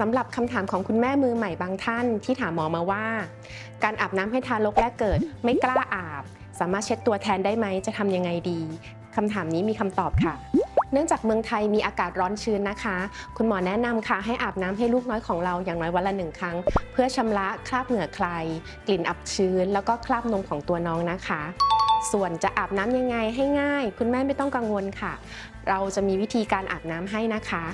สำหรับคำถามของคุณแม่มือใหม่บางท่านที่ถามหมอมาว่า การอาบน้ำให้ทารกแรกเกิด ไม่กล้าอาบ สามารถเช็ดตัวแทนได้ไหมจะทำยังไงดีคำถามนี้มีคำตอบค่ะเนื่องจากเมืองไทยมีอากาศร้อนชื้นนะคะ คุณหมอแนะนำค่ะ ให้อาบน้ำให้ลูกน้อยของเราอย่างน้อยวันละหนึ่งครั้ง เพื่อชำระคราบเหงื่อใคร กลิ่นอับชื้น แล้วก็คราบนมของตัวน้องนะคะ ส่วนจะอาบน้ำยังไงให้ง่าย คุณแม่ไม่ต้องกังวลค่ะ เราจะมีวิธีการอาบน้ำให้นะคะ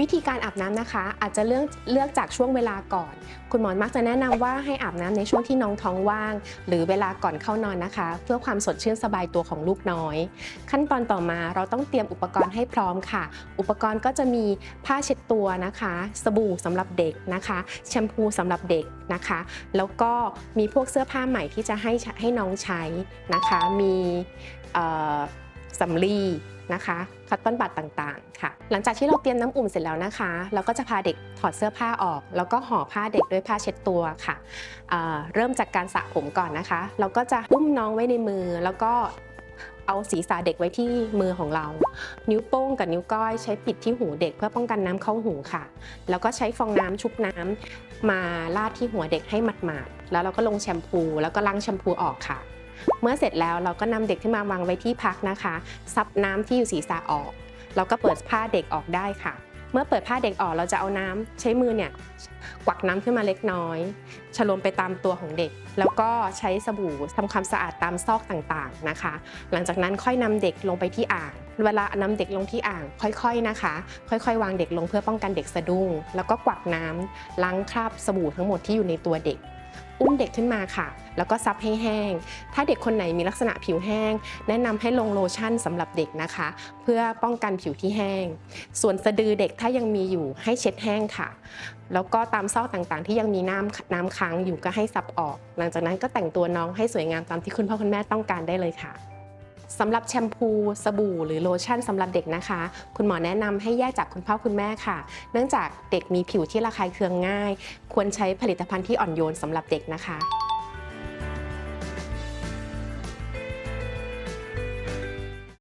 วิธีการอาบน้ำนะคะ อาจจะเลือกเลือกจากช่วงเวลาก่อน คุณหมอมักจะแนะนำว่าให้อาบน้ำในช่วงที่น้องท้องว่าง หรือเวลาก่อนเข้านอนนะคะ เพื่อความสดชื่นสบายตัวของลูกน้อย ขั้นตอนต่อมาเราต้องเตรียมอุปกรณ์ให้พร้อมค่ะ อุปกรณ์ก็จะมีผ้าเช็ดตัวนะคะ สบู่สำหรับเด็กนะคะ แชมพูสำหรับเด็กนะคะ แล้วก็มีพวกเสื้อผ้าใหม่ที่จะให้ให้น้องใช้นะคะ มีสำลี นะคะคัตตอนบัดต่างๆ ค่ะ หลังจากที่เราเตรียมน้ำอุ่นเสร็จแล้วนะคะ เราก็จะพาเด็กถอดเสื้อผ้าออก แล้วก็ห่อผ้าเด็กด้วยผ้าเช็ดตัวค่ะเเริ่มจากการสระผมก่อนนะคะ เราก็จะอุ้มน้องไว้ในมือแล้วก็เอาศีรษะเด็กไว้ที่มือของเรา นิ้วโป้งกับนิ้วก้อยใช้ปิดที่หูเด็กเพื่อป้องกันน้ำเข้าหูค่ะ แล้วก็ใช้ฟองน้ำชุบน้ำมาลาดที่หัวเด็กให้หมาดๆแล้วเราก็ลงแชมพูแล้วก็ล้างแชมพูออกค่ะ เมื่อเสร็จแล้วเราก็นำเด็กขึ้นมาวางไว้ที่พักนะคะ ซับน้ำที่อยู่ศีรษะออก เราก็เปิดผ้าเด็กออกได้ค่ะ เมื่อเปิดผ้าเด็กออกเราจะเอาน้ำใช้มือเนี่ยกวักน้ำขึ้นมาเล็กน้อยฉลมไปตามตัวของเด็ก แล้วก็ใช้สบู่ทำความสะอาดตามซอกต่างๆนะคะ หลังจากนั้นค่อยนำเด็กลงไปที่อ่าง เวลานำเด็กลงที่อ่าง ค่อยๆนะคะ ค่อยๆ วางเด็กลงเพื่อป้องกันเด็กสะดุ้ง แล้วก็กวักน้ำล้างคราบสบู่ทั้งหมดที่อยู่ในตัวเด็ก อุ้มเด็กขึ้นมาค่ะ แล้วก็ซับให้แห้ง ถ้าเด็กคนไหนมีลักษณะผิวแห้ง แนะนำให้ลงโลชั่นสำหรับเด็กนะคะ เพื่อป้องกันผิวที่แห้ง ส่วนสะดือเด็กถ้ายังมีอยู่ให้เช็ดแห้งค่ะ แล้วก็ตามซอกต่างๆ ที่ยังมีน้ำน้ำค้างอยู่ก็ให้ซับออก หลังจากนั้นก็แต่งตัวน้องให้สวยงามตามที่คุณพ่อคุณแม่ต้องการได้เลยค่ะ สำหรับแชมพูสบู่หรือโลชั่นสำหรับเด็กนะคะ คุณหมอแนะนำให้แยกจากคุณพ่อคุณแม่ค่ะ เนื่องจากเด็กมีผิวที่ระคายเคืองง่าย ควรใช้ผลิตภัณฑ์ที่อ่อนโยนสำหรับเด็กนะคะ